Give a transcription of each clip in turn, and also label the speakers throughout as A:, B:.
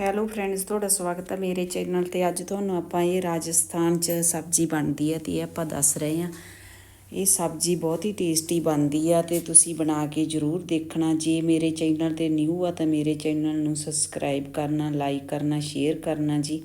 A: Hello friends ਤੁਹਾਡਾ ਸਵਾਗਤ ਹੈ ਮੇਰੇ ਚੈਨਲ ਤੇ। ਅੱਜ ਤੁਹਾਨੂੰ ਆਪਾਂ ਇਹ ਰਾਜਸਥਾਨ 'ਚ ਸਬਜ਼ੀ ਬਣਦੀ ਹੈ ਤੇ ਇਹ ਆਪਾਂ ਦੱਸ ਰਹੇ ਹਾਂ। ਇਹ ਸਬਜ਼ੀ ਬਹੁਤ ਹੀ ਟੇਸਟੀ ਬਣਦੀ ਆ ਤੇ ਤੁਸੀਂ ਬਣਾ ਕੇ ਜ਼ਰੂਰ ਦੇਖਣਾ। ਜੇ ਮੇਰੇ ਚੈਨਲ ਤੇ ਨਿਊ ਆ ਤਾਂ ਮੇਰੇ ਚੈਨਲ ਨੂੰ ਸਬਸਕ੍ਰਾਈਬ ਕਰਨਾ ਲਾਈਕ ਕਰਨਾ ਸ਼ੇਅਰ ਕਰਨਾ ਜੀ।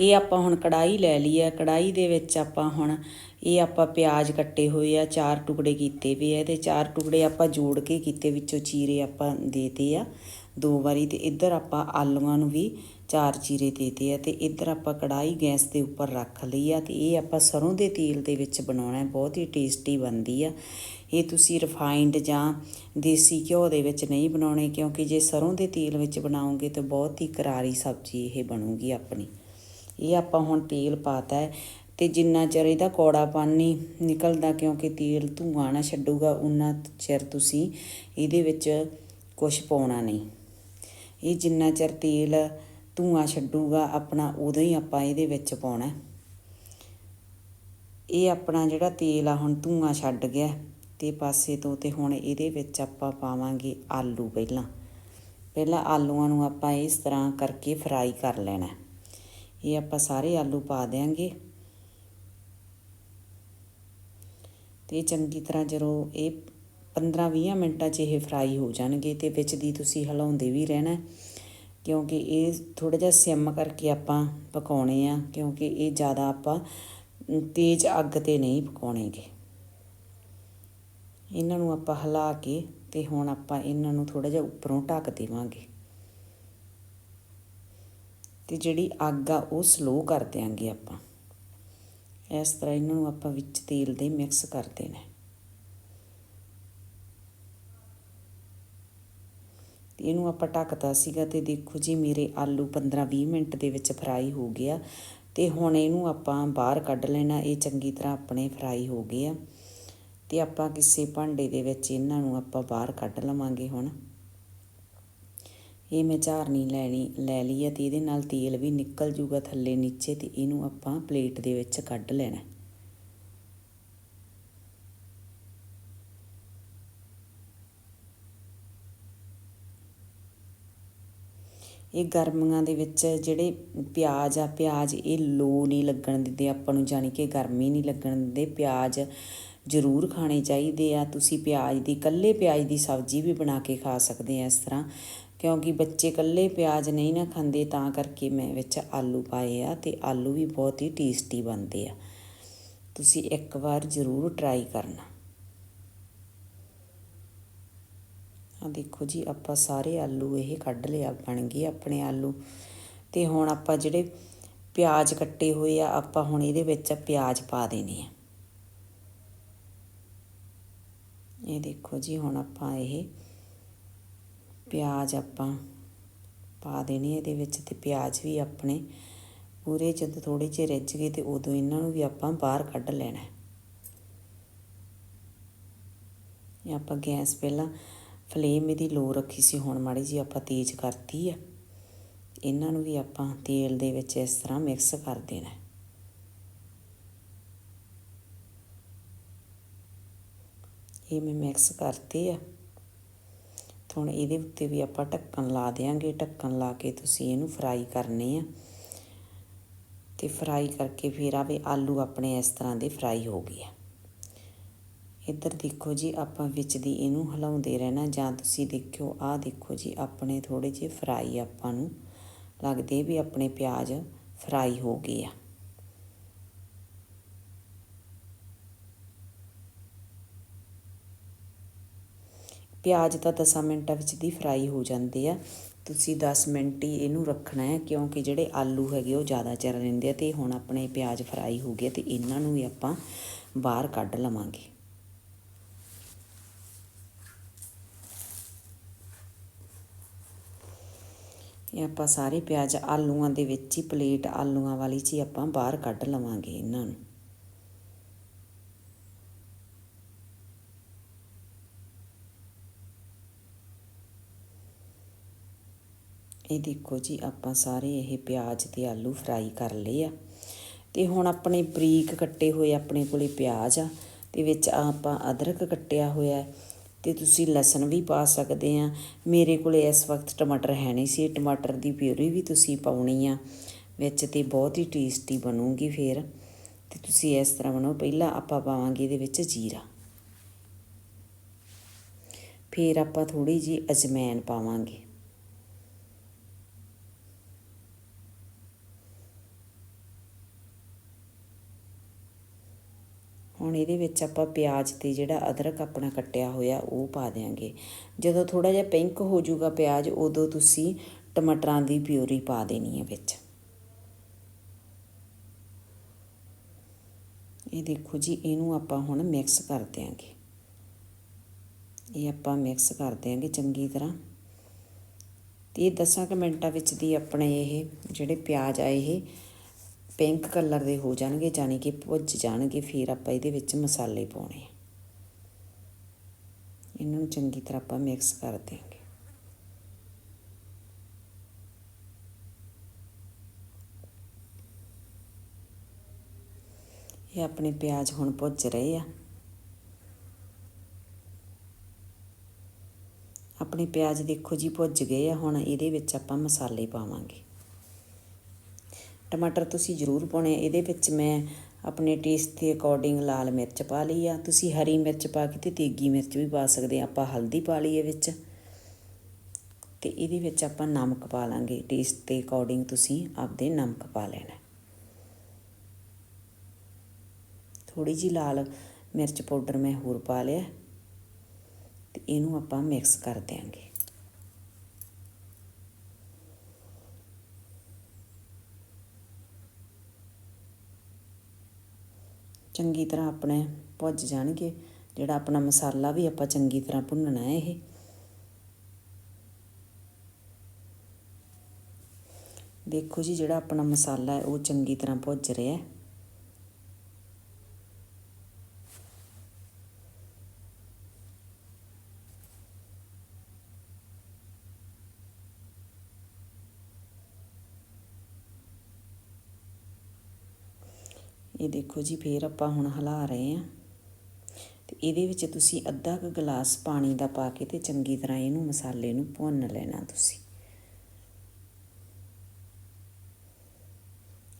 A: ਇਹ ਆਪਾਂ ਹੁਣ ਕੜਾਈ ਲੈ ਲਈ ਆ। ਕੜਾਈ ਦੇ ਵਿੱਚ ਆਪਾਂ ਹੁਣ ਇਹ ਆਪਾਂ ਪਿਆਜ਼ ਕੱਟੇ ਹੋਏ ਆ, ਚਾਰ ਟੁਕੜੇ ਕੀਤੇ ਵੇ ਆ ਤੇ ਚਾਰ ਟੁਕੜੇ ਆਪਾਂ ਜੋੜ ਕੇ ਕੀਤੇ ਵਿੱਚੋਂ ਚੀਰੇ ਆਪਾਂ ਦੇਤੇ ਆ। ਦੋ ਵਾਰੀ ਤੇ ਇੱਧਰ ਆਪਾਂ ਆਲੂਆਂ ਨੂੰ ਵੀ ਚਾਰ ਚੀਰੇ ਦੇਤੇ ਆ ਤੇ ਇੱਧਰ ਆਪਾਂ ਕੜਾਈ ਗੈਸ ਦੇ ਉੱਪਰ ਰੱਖ ਲਈ ਆ ਤੇ ਇਹ ਆਪਾਂ ਸਰੋਂ ਦੇ ਤੇਲ ਦੇ ਵਿੱਚ ਬਣਾਉਣਾ ਹੈ, ਬਹੁਤ ਹੀ ਟੇਸਟੀ ਬਣਦੀ ਆ। ਇਹ ਤੁਸੀਂ ਰਿਫਾਈਨਡ ਜਾਂ ਦੇਸੀ ਘਿਓ ਦੇ ਵਿੱਚ ਨਹੀਂ ਬਣਾਉਣੇ ਕਿਉਂਕਿ ਜੇ ਸਰੋਂ ਦੇ ਤੇਲ ਵਿੱਚ ਬਣਾਓਗੇ ਤਾਂ ਬਹੁਤ ਹੀ ਕਰਾਰੀ ਸਬਜ਼ੀ ਇਹ ਬਣੂਗੀ ਆਪਣੀ। ਇਹ ਆਪਾਂ ਹੁਣ ਤੇਲ ਪਾਤਾ ਹੈ ਤੇ ਜਿੰਨਾ ਚਿਰ ਇਹਦਾ ਕੌੜਾਪਨ ਨਹੀਂ ਨਿਕਲਦਾ ਕਿਉਂਕਿ ਤੇਲ ਧੂਆਂ ਨਾ ਛੱਡੂਗਾ, ਉਨਾ ਚਿਰ ਤੁਸੀਂ ਇਹਦੇ ਵਿੱਚ ਕੁਝ ਪਾਉਣਾ ਨਹੀਂ। ਇਹ ਜਿੰਨਾ ਚਿਰ ਤੇਲ ਧੂਆਂ ਛੱਡੂਗਾ, ਆਪਣਾ ਉਦੋਂ ਹੀ ਆਪਾਂ ਇਹਦੇ ਵਿੱਚ ਪਾਉਣਾ। ਇਹ ਆਪਣਾ ਜਿਹੜਾ ਤੇਲ ਆ, ਹੁਣ ਧੂਆਂ ਛੱਡ ਗਿਆ, ਤੇ ਪਾਸੇ ਤੋਂ ਤੇ ਹੁਣ ਇਹਦੇ ਵਿੱਚ ਆਪਾਂ ਪਾਵਾਂਗੇ ਆਲੂ ਪਹਿਲਾਂ। ਪਹਿਲਾਂ ਆਲੂਆਂ ਨੂੰ ਆਪਾਂ ਇਸ ਤਰ੍ਹਾਂ ਕਰਕੇ ਫਰਾਈ ਕਰ ਲੈਣਾ। ਇਹ ਆਪਾਂ ਸਾਰੇ ਆਲੂ ਪਾ ਦੇਾਂਗੇ ਤੇ ਚੰਗੀ ਤਰ੍ਹਾਂ ਜਦੋਂ ਇਹ 15-20 ਮਿੰਟਾਂ 'ਚ ਇਹ ਫਰਾਈ ਹੋ ਜਾਣਗੇ ਤੇ ਵਿੱਚ ਦੀ ਤੁਸੀਂ ਹਿਲਾਉਂਦੇ ਵੀ ਰਹਿਣਾ ਕਿਉਂਕਿ ਇਹ ਥੋੜਾ ਜਿਹਾ ਸਿਮ ਕਰਕੇ ਆਪਾਂ ਪਕਾਉਣੇ ਆ, ਕਿਉਂਕਿ ਇਹ ਜ਼ਿਆਦਾ ਆਪਾਂ ਤੇਜ਼ ਅੱਗ ਤੇ ਨਹੀਂ ਪਕਾਉਣੇਗੇ। ਇਹਨਾਂ ਨੂੰ ਆਪਾਂ ਹਿਲਾ ਕੇ ਤੇ ਹੁਣ ਆਪਾਂ ਇਹਨਾਂ ਨੂੰ ਥੋੜਾ ਜਿਹਾ ਉੱਪਰੋਂ ਢੱਕ ਦੇਵਾਂਗੇ। ਤੇ ਜਿਹੜੀ ਅੱਗ ਆ ਉਹ ਸਲੋ ਕਰ ਦਿਆਂਗੇ ਆਪਾਂ। ਇਸ ਤਰ੍ਹਾਂ ਇਹਨਾਂ ਨੂੰ ਆਪਾਂ ਵਿੱਚ ਤੇਲ ਦੇ ਮਿਕਸ ਕਰ ਦੇਣਾ ਤੇ ਇਹਨੂੰ ਆਪਾਂ ਢੱਕਤਾ ਸੀਗਾ ਤੇ ਦੇਖੋ ਜੀ ਮੇਰੇ ਆਲੂ 15-20 ਮਿੰਟ ਦੇ ਵਿੱਚ ਫਰਾਈ ਹੋ ਗਿਆ ਤੇ ਹੁਣ ਇਹਨੂੰ ਆਪਾਂ ਬਾਹਰ ਕੱਢ ਲੈਣਾ, ਇਹ ਚੰਗੀ ਤਰ੍ਹਾਂ ਆਪਣੇ ਫਰਾਈ ਹੋ ਗਏ ਆ। ਤੇ ਆਪਾਂ ਕਿਸੇ ਭਾਂਡੇ ਦੇ ਵਿੱਚ ਇਹਨਾਂ ਨੂੰ ਆਪਾਂ ਬਾਹਰ ਕੱਢ ਲਵਾਂਗੇ ਹੁਣ। ਇਹ ਮੈਂ ਝਾਰਨੀ ਲੈਣੀ, ਲੈ ਲਈ ਹੈ ਤੇ ਇਹਦੇ ਨਾਲ ਤੇਲ ਵੀ ਨਿਕਲ ਜੂਗਾ ਥੱਲੇ ਨੀਚੇ ਤੇ ਇਹਨੂੰ ਆਪਾਂ ਪਲੇਟ ਦੇ ਵਿੱਚ ਕੱਢ ਲੈਣਾ। ਇਹ ਗਰਮੀਆਂ ਦੇ ਵਿੱਚ ਜਿਹੜੇ ਪਿਆਜ਼ ਆ, ਪਿਆਜ਼ ਇਹ ਲੋ ਨਹੀਂ ਲੱਗਣ ਦਿੰਦੇ, ਆਪਾਂ ਨੂੰ ਜਾਣੀ ਕਿ ਗਰਮੀ ਨਹੀਂ ਲੱਗਣ ਦਿੰਦੇ। ਪਿਆਜ਼ ਜ਼ਰੂਰ ਖਾਣੇ ਚਾਹੀਦੇ ਆ। ਤੁਸੀਂ ਪਿਆਜ਼ ਦੀ ਕੱਲੇ ਪਿਆਜ਼ ਦੀ ਸਬਜ਼ੀ ਵੀ ਬਣਾ ਕੇ ਖਾ ਸਕਦੇ ਆ ਇਸ ਤਰ੍ਹਾਂ। ਕਿਉਂਕਿ ਬੱਚੇ ਕੱਲੇ ਪਿਆਜ਼ ਨਹੀਂ ਨਾ ਖਾਂਦੇ, ਤਾਂ ਕਰਕੇ ਮੈਂ ਵਿੱਚ ਆਲੂ ਪਾਏ ਆ ਤੇ ਆਲੂ ਵੀ ਬਹੁਤ ਹੀ ਟੇਸਟੀ ਬਣਦੇ ਆ। ਤੁਸੀਂ ਇੱਕ ਵਾਰ ਜ਼ਰੂਰ ਟਰਾਈ ਕਰਨਾ। ਆ ਦੇਖੋ ਜੀ, ਆਪਾਂ ਸਾਰੇ ਆਲੂ ਇਹ ਕੱਢ ਲਿਆ, ਬਣ ਗਏ ਆਪਣੇ ਆਲੂ। ਤੇ ਹੁਣ ਆਪਾਂ ਜਿਹੜੇ ਪਿਆਜ਼ ਕੱਟੇ ਹੋਏ ਆ, ਆਪਾਂ ਹੁਣ ਇਹਦੇ ਵਿੱਚ ਪਿਆਜ਼ ਪਾ ਦੇਣੇ ਆ। ਇਹ ਦੇਖੋ ਜੀ, ਹੁਣ ਆਪਾਂ ਇਹ ਪਿਆਜ਼ ਆਪਾਂ ਪਾ ਦੇਣੇ ਇਹਦੇ ਵਿੱਚ ਤੇ ਪਿਆਜ਼ ਵੀ ਆਪਣੇ ਪੂਰੇ ਜਦੋਂ ਥੋੜੇ ਜਿਹੇ ਰਿੱਝ ਗਏ ਤੇ ਉਦੋਂ ਇਹਨਾਂ ਨੂੰ ਵੀ ਆਪਾਂ ਬਾਹਰ ਕੱਢ ਲੈਣਾ। ਇਹ ਆਪਾਂ ਗੈਸ ਪਹਿਲਾਂ ਫਲੇਮ ਇਹਦੀ ਲੋ ਰੱਖੀ ਸੀ, ਹੁਣ ਮਾੜੀ ਜੀ ਆਪਾਂ ਤੇਜ਼ ਕਰਤੀ ਆ। ਇਹਨਾਂ ਨੂੰ ਵੀ ਆਪਾਂ ਤੇਲ ਦੇ ਵਿੱਚ ਇਸ ਤਰ੍ਹਾਂ ਮਿਕਸ ਕਰ ਦੇਣਾ ਇਹ ਮੈਂ ਮਿਕਸ ਕਰਤੇ ਆ। ਹੁਣ ਇਹਦੇ ਉੱਤੇ ਵੀ ਆਪਾਂ ਢੱਕਣ ਲਾ ਦੇਾਂਗੇ ਢੱਕਣ ਲਾ ਕੇ ਤੁਸੀਂ ਇਹਨੂੰ ਫਰਾਈ ਕਰਨੇ ਆ। ਤੇ ਫਰਾਈ ਕਰਕੇ ਫਿਰ ਆਵੇ ਆਲੂ ਆਪਣੇ ਇਸ ਤਰ੍ਹਾਂ ਦੇ ਫਰਾਈ ਹੋ ਗਏ ਆ। ਇੱਧਰ ਦੇਖੋ ਜੀ, ਆਪਾਂ ਵਿੱਚ ਦੀ ਇਹਨੂੰ ਹਿਲਾਉਂਦੇ ਰਹਿਣਾ ਜਾਂ ਤੁਸੀਂ ਦੇਖਿਓ, ਆਹ ਦੇਖੋ ਜੀ, ਆਪਣੇ ਥੋੜੇ ਜਿਹੇ ਫਰਾਈ ਆਪਾਂ ਨੂੰ ਲੱਗਦੇ ਵੀ ਆਪਣੇ ਪਿਆਜ਼ ਫਰਾਈ ਹੋ ਗਏ ਆ। ਪਿਆਜ਼ ਤਾਂ 10 ਮਿੰਟਾਂ ਵਿੱਚ ਦੀ ਫਰਾਈ ਹੋ ਜਾਂਦੇ ਆ। ਤੁਸੀਂ 10 ਮਿੰਟ ਹੀ ਇਹਨੂੰ ਰੱਖਣਾ ਹੈ, ਕਿਉਂਕਿ ਜਿਹੜੇ ਆਲੂ ਹੈਗੇ ਉਹ ਜ਼ਿਆਦਾ ਚਿਰ ਰਹਿੰਦੇ ਆ ਤੇ ਹੁਣ ਆਪਣੇ ਪਿਆਜ਼ ਫਰਾਈ ਹੋ ਗਏ ਤੇ ਇਹਨਾਂ ਨੂੰ ਵੀ ਆਪਾਂ ਬਾਹਰ ਕੱਢ ਲਵਾਂਗੇ। ਇਹ ਆਪਾਂ ਸਾਰੇ ਪਿਆਜ਼ ਆਲੂਆਂ ਦੇ ਵਿੱਚ ਹੀ ਪਲੇਟ ਆਲੂਆਂ ਵਾਲੀ 'ਚ ਹੀ ਆਪਾਂ ਬਾਹਰ ਕੱਢ ਲਵਾਂਗੇ ਇਹਨਾਂ ਨੂੰ। ਇਹ ਦੇਖੋ ਜੀ, ਆਪਾਂ ਸਾਰੇ ਇਹ ਪਿਆਜ਼ ਤੇ ਆਲੂ ਫਰਾਈ ਕਰ ਲਏ ਆ। ਤੇ ਹੁਣ ਆਪਣੇ ਬਰੀਕ ਕੱਟੇ ਹੋਏ ਆਪਣੇ ਕੋਲੇ ਪਿਆਜ਼ ਆ। ਤੇ ਵਿੱਚ ਆਪਾਂ ਅਦਰਕ ਕੱਟਿਆ ਹੋਇਆ ਤੇ ਤੁਸੀਂ ਲਸਣ ਵੀ ਪਾ ਸਕਦੇ ਆ। ਮੇਰੇ ਕੋਲੇ ਇਸ ਵਕਤ ਟਮਾਟਰ ਹੈ ਨਹੀਂ ਸੀ। ਟਮਾਟਰ ਦੀ ਪਿਊਰੀ ਵੀ ਤੁਸੀਂ ਪਾਉਣੀ ਆ, ਵਿੱਚ ਤੇ ਬਹੁਤ ਹੀ ਟੇਸਟੀ ਬਣੂਗੀ ਫਿਰ। ਤੇ ਤੁਸੀਂ ਇਸ ਤਰ੍ਹਾਂ ਬਣਾਓ, ਪਹਿਲਾਂ ਆਪਾਂ ਪਾਵਾਂਗੇ ਇਹਦੇ ਵਿੱਚ ਜੀਰਾ। ਫਿਰ ਆਪਾਂ ਥੋੜੀ ਜੀ ਅਜਮੈਨ ਪਾਵਾਂਗੇ। ਹੁਣ ਇਹਦੇ ਵਿੱਚ ਆਪਾਂ ਪਿਆਜ਼ ਤੇ ਜਿਹੜਾ ਅਦਰਕ ਆਪਣਾ ਕੱਟਿਆ ਹੋਇਆ ਉਹ ਪਾ ਦੇਾਂਗੇ ਜਦੋਂ ਥੋੜਾ ਜਿਹਾ ਪਿੰਕ ਹੋ ਜਾਊਗਾ ਪਿਆਜ਼, ਉਦੋਂ ਤੁਸੀਂ ਟਮਾਟਰਾਂ ਦੀ ਪਿਊਰੀ ਪਾ ਦੇਣੀ ਹੈ ਵਿੱਚ। ਇਹ ਦੇਖੋ ਜੀ, ਇਹਨੂੰ ਆਪਾਂ ਹੁਣ ਮਿਕਸ ਕਰ ਦਿਆਂਗੇ। ਇਹ ਆਪਾਂ ਮਿਕਸ ਕਰ ਦਿਆਂਗੇ ਚੰਗੀ ਤਰ੍ਹਾਂ। ਤੇ ਇਹ 10 ਕੁ ਮਿੰਟਾਂ ਵਿੱਚ ਦੀ ਆਪਣੇ ਇਹ ਜਿਹੜੇ ਪਿਆਜ਼ ਆ ਇਹ ਪਿੰਕ ਕਲਰ ਦੇ ਹੋ ਜਾਣਗੇ ਜਾਨੀ ਕਿ ਭੁੱਜ ਜਾਣਗੇ, ਫਿਰ ਆਪਾਂ ਇਹਦੇ ਵਿੱਚ ਮਸਾਲੇ ਪਾਉਣੇ ਆ। ਇਹਨੂੰ ਚੰਗੀ ਤਰ੍ਹਾਂ ਆਪਾਂ ਮਿਕਸ ਕਰ ਦਿਆਂਗੇ। ਇਹ ਆਪਣੇ ਪਿਆਜ਼ ਹੁਣ ਭੁੱਜ ਰਹੇ ਆ। ਆਪਣੇ ਪਿਆਜ਼ ਦੇਖੋ ਜੀ ਭੁੱਜ ਗਏ ਆ, ਹੁਣ ਇਹਦੇ ਵਿੱਚ ਆਪਾਂ ਮਸਾਲੇ ਪਾਵਾਂਗੇ। ਟਮਾਟਰ ਤੁਸੀਂ ਜ਼ਰੂਰ ਪਾਉਣੇ, ਇਹਦੇ ਵਿੱਚ ਮੈਂ ਆਪਣੇ ਟੇਸਟ ਦੇ ਅਕੋਰਡਿੰਗ ਲਾਲ ਮਿਰਚ ਪਾ ਲਈ ਆ। ਤੁਸੀਂ ਹਰੀ ਮਿਰਚ ਪਾ ਕੇ ਤੇ ਤੇਗੀ ਮਿਰਚ ਵੀ ਪਾ ਸਕਦੇ ਆ। ਆਪਾਂ ਹਲਦੀ ਪਾ ਲਈ ਇਹ ਵਿੱਚ। ਤੇ ਇਹਦੇ ਵਿੱਚ ਆਪਾਂ ਨਮਕ ਪਾ ਲਾਂਗੇ। ਟੇਸਟ ਦੇ ਅਕੋਰਡਿੰਗ ਤੁਸੀਂ ਆਪਦੇ ਨਮਕ ਪਾ ਲੈਣਾ। ਥੋੜੀ ਜੀ ਲਾਲ ਮਿਰਚ ਪਾਊਡਰ ਮੈਂ ਹੋਰ ਪਾ ਲਿਆ। ਤੇ ਇਹਨੂੰ ਆਪਾਂ ਮਿਕਸ ਕਰ ਦਿਆਂਗੇ। ਚੰਗੀ ਤਰ੍ਹਾਂ ਆਪਣੇ ਭੁੱਜ ਜਾਣਗੇ, ਜਿਹੜਾ ਆਪਣਾ ਮਸਾਲਾ ਵੀ ਆਪਾਂ ਚੰਗੀ ਤਰ੍ਹਾਂ ਭੁੰਨਣਾ ਹੈ ਇਹ। ਦੇਖੋ ਜੀ, ਜਿਹੜਾ ਆਪਣਾ ਮਸਾਲਾ ਹੈ, ਉਹ ਚੰਗੀ ਤਰ੍ਹਾਂ ਭੁੱਜ ਰਿਹਾ ਹੈ। ਇਹ ਦੇਖੋ ਜੀ, ਫੇਰ ਆਪਾਂ ਹੁਣ ਹਿਲਾ ਰਹੇ ਆ ਤੇ ਇਹਦੇ ਵਿੱਚ ਤੁਸੀਂ ਅੱਧਾ ਕੁ ਗਲਾਸ ਪਾਣੀ ਦਾ ਪਾ ਕੇ ਤੇ ਚੰਗੀ ਤਰ੍ਹਾਂ ਇਹਨੂੰ ਮਸਾਲੇ ਨੂੰ ਭੁੰਨ ਲੈਣਾ ਤੁਸੀਂ।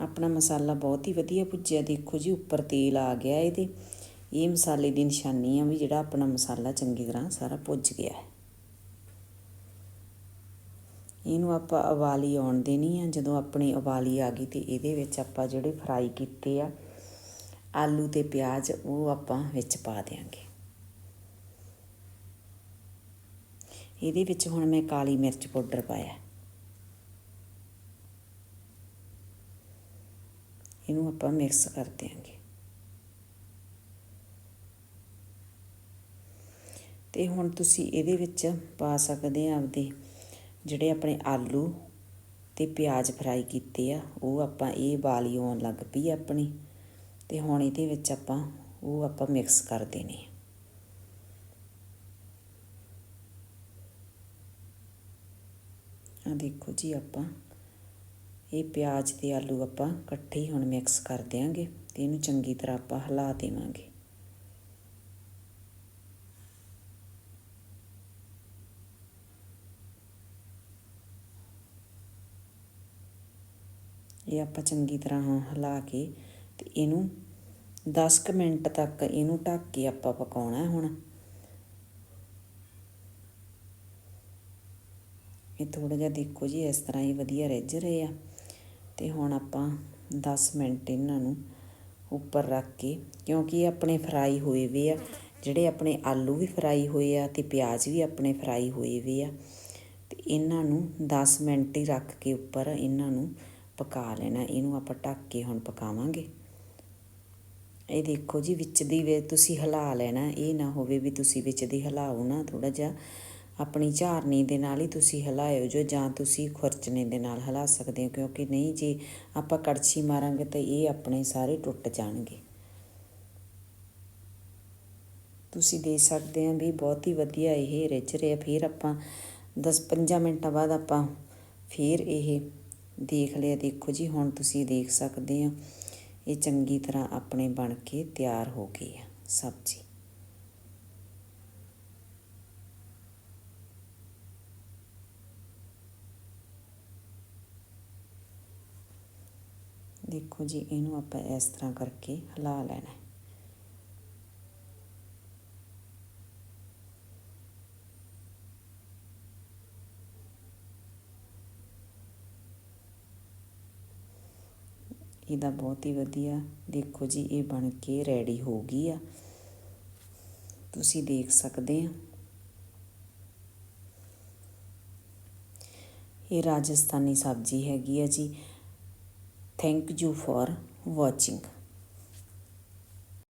A: ਆਪਣਾ ਮਸਾਲਾ ਬਹੁਤ ਹੀ ਵਧੀਆ ਭੁੱਜਿਆ। ਦੇਖੋ ਜੀ, ਉੱਪਰ ਤੇਲ ਆ ਗਿਆ ਇਹਦੇ। ਇਹ ਮਸਾਲੇ ਦੀ ਨਿਸ਼ਾਨੀ ਆ ਵੀ ਜਿਹੜਾ ਆਪਣਾ ਮਸਾਲਾ ਚੰਗੀ ਤਰ੍ਹਾਂ ਸਾਰਾ ਭੁੱਜ ਗਿਆ ਹੈ। ਇਹਨੂੰ ਆਪਾਂ ਉਬਾਲੀ ਆਉਣ ਦੇਣੀ ਆ, ਜਦੋਂ ਆਪਣੀ ਉਬਾਲੀ ਆ ਗਈ ਤੇ ਇਹਦੇ ਵਿੱਚ ਆਪਾਂ ਜਿਹੜੇ ਫਰਾਈ ਕੀਤੇ ਆ, ਆਲੂ ਤੇ ਪਿਆਜ਼, ਉਹ ਆਪਾਂ ਵਿੱਚ ਪਾ ਦੇਾਂਗੇ ਇਹਦੇ ਵਿੱਚ ਹੁਣ ਮੈਂ ਕਾਲੀ ਮਿਰਚ ਪਾਊਡਰ ਪਾਇਆ। ਇਹਨੂੰ ਆਪਾਂ ਮਿਕਸ ਕਰ ਦਿਆਂਗੇ। ਤੇ ਹੁਣ ਤੁਸੀਂ ਇਹਦੇ ਵਿੱਚ ਪਾ ਸਕਦੇ ਆ ਆਪਦੇ ਜਿਹੜੇ ਆਪਣੇ ਆਲੂ ਅਤੇ ਪਿਆਜ਼ ਫਰਾਈ ਕੀਤੇ ਆ, ਉਹ ਆਪਾਂ ਇਹ ਉਬਾਲੀ ਆਉਣ ਲੱਗ ਪਈ ਆਪਣੀ ਅਤੇ ਹੁਣ ਇਹਦੇ ਵਿੱਚ ਆਪਾਂ ਉਹ ਆਪਾਂ ਮਿਕਸ ਕਰ ਦੇਣੇ ਆ। ਦੇਖੋ ਜੀ ਆਪਾਂ, ਇਹ ਪਿਆਜ਼ ਤੇ ਆਲੂ ਆਪਾਂ ਇਕੱਠੇ ਹੀ ਹੁਣ ਮਿਕਸ ਕਰ ਦਿਆਂਗੇ ਤੇ ਇਹਨੂੰ ਚੰਗੀ ਤਰ੍ਹਾਂ ਆਪਾਂ ਹਿਲਾ ਦੇਵਾਂਗੇ। ਇਹ ਆਪਾਂ ਚੰਗੀ ਤਰ੍ਹਾਂ ਹਿਲਾ ਕੇ ਤੇ ਇਹਨੂੰ 10 ਕੁ ਮਿੰਟ ਤੱਕ ਇਹਨੂੰ ਢੱਕ ਕੇ ਆਪਾਂ ਪਕਾਉਣਾ ਹੁਣ। ਇਹ ਥੋੜਾ ਜਿਹਾ ਦੇਖੋ ਜੀ, ਇਸ ਤਰ੍ਹਾਂ ਹੀ ਵਧੀਆ ਰਿੱਝ ਰਹੇ ਆ। ਤੇ ਹੁਣ ਆਪਾਂ 10 ਮਿੰਟ ਇਹਨਾਂ ਨੂੰ ਉੱਪਰ ਰੱਖ ਕੇ, ਕਿਉਂਕਿ ਇਹ ਆਪਣੇ ਫਰਾਈ ਹੋਏ ਵੇ ਆ, ਜਿਹੜੇ ਆਪਣੇ ਆਲੂ ਵੀ ਫਰਾਈ ਹੋਏ ਆ ਤੇ ਪਿਆਜ਼ ਵੀ ਆਪਣੇ ਫਰਾਈ ਹੋਏ ਵੇ ਆ। ਤੇ ਇਹਨਾਂ ਨੂੰ 10 ਮਿੰਟ ਹੀ ਰੱਖ ਕੇ ਉੱਪਰ ਇਹਨਾਂ ਨੂੰ ਪਕਾ ਲੈਣਾ, ਇਹਨੂੰ ਆਪਾਂ ਢੱਕ ਕੇ ਹੁਣ ਪਕਾਵਾਂਗੇ। ਇਹ ਦੇਖੋ ਜੀ, ਵਿੱਚ ਦੀ ਵੇ ਤੁਸੀਂ ਹਿਲਾ ਲੈਣਾ, ਇਹ ਨਾ ਹੋਵੇ ਵੀ ਤੁਸੀਂ ਵਿੱਚ ਦੀ ਹਿਲਾਓ ਨਾ ਥੋੜਾ ਜਿਹਾ ਆਪਣੀ ਝਾਰਨੀ ਦੇ ਨਾਲ ਹੀ ਤੁਸੀਂ ਹਿਲਾਇਓ ਜੋ, ਜਾਂ ਤੁਸੀਂ ਖੁਰਚਣੇ ਦੇ ਨਾਲ ਹਿਲਾ ਸਕਦੇ ਹੋ, ਕਿਉਂਕਿ ਨਹੀਂ ਜੇ ਆਪਾਂ ਕੜਛੀ ਮਾਰਾਂਗੇ ਤਾਂ ਇਹ ਆਪਣੇ ਸਾਰੇ ਟੁੱਟ ਜਾਣਗੇ। ਤੁਸੀਂ ਦੇਖ ਸਕਦੇ ਆ ਵੀ ਬਹੁਤ ਹੀ ਵਧੀਆ ਇਹ ਰਿੱਝ ਰਿਹਾ, ਫਿਰ ਆਪਾਂ 10-5 ਮਿੰਟਾਂ ਬਾਅਦ ਆਪਾਂ ਫਿਰ ਇਹ ਦੇਖ ਲਿਆ, ਦੇਖੋ ਜੀ, ਹੁਣ ਤੁਸੀਂ ਦੇਖ ਸਕਦੇ ਹੋ। ਇਹ ਚੰਗੀ ਤਰ੍ਹਾਂ ਆਪਣੇ ਬਣ ਕੇ ਤਿਆਰ ਹੋ ਗਈ ਆ ਸਬਜ਼ੀ ਦੇਖੋ ਜੀ, ਇਹਨੂੰ ਆਪਾਂ ਇਸ ਤਰ੍ਹਾਂ ਕਰਕੇ ਹਿਲਾ ਲੈਣਾ। ਇਹਦਾ ਬਹੁਤ ਹੀ ਵਧੀਆ। ਦੇਖੋ ਜੀ, ਇਹ ਬਣ ਕੇ ਰੈਡੀ ਹੋ ਗਈ ਆ। ਤੁਸੀਂ ਦੇਖ ਸਕਦੇ ਆ। ਇਹ ਰਾਜਸਥਾਨੀ ਸਬਜ਼ੀ ਹੈਗੀ ਆ ਜੀ। Thank you for watching